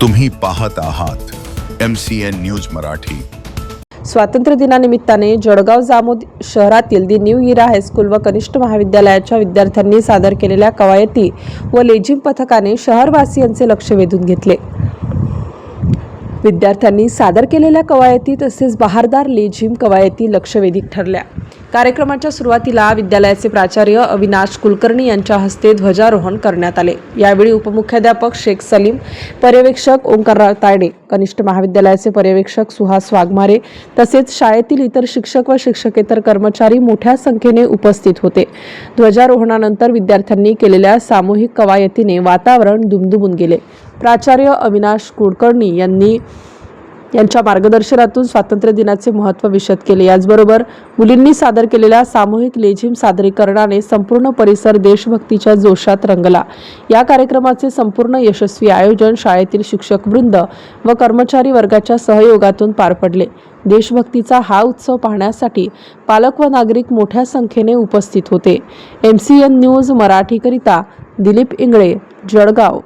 तुम्ही पाहत आहात M C N news Marathi. स्वातंत्र्य दिनानिमित्ताने जळगाव जामोद शहरातील दी न्यू इरा हायस्कूल व कनिष्ठ महाविद्यालयाच्या विद्यार्थ्यांनी सादर केलेल्या कवायती व लेझिम पथकाने शहरवासियांचे लक्ष वेधून घेतले. विद्यार्थ्यांनी सादर केलेल्या कवायती तसेच बहारदार लेझिम कवायती लक्षवेधी ठरल्या. कार्यक्रमाच्या सुरुवातीला विद्यालयाचे प्राचार्य अविनाश कुलकर्णी यांच्या हस्ते ध्वजारोहण करण्यात आले. यावेळी उपमुख्याध्यापक शेख सलीम पर्यवेक्षक ओंकारराव तायडे कनिष्ठ महाविद्यालयाचे पर्यवेक्षक सुहास वाघमारे तसेच शाळेतील इतर शिक्षक व शिक्षकेतर कर्मचारी मोठ्या संख्येने उपस्थित होते. ध्वजारोहणानंतर विद्यार्थ्यांनी केलेल्या सामूहिक कवायतीने वातावरण दुमदुमून गेले. प्राचार्य अविनाश कुलकर्णी यांनी यांच्या मार्गदर्शनातून स्वातंत्र्य दिनाचे महत्त्व विशद केले. याचबरोबर मुलींनी सादर केलेल्या सामूहिक लेझिम सादरीकरणाने संपूर्ण परिसर देशभक्तीच्या जोशात रंगला. या कार्यक्रमाचे संपूर्ण यशस्वी आयोजन शाळेतील शिक्षक वृंद व कर्मचारी वर्गाच्या सहयोगातून पार पडले. देशभक्तीचा हा उत्सव पाहण्यासाठी पालक व नागरिक मोठ्या संख्येने उपस्थित होते. एम सी एन न्यूज मराठीकरिता दिलीप इंगळे जळगाव.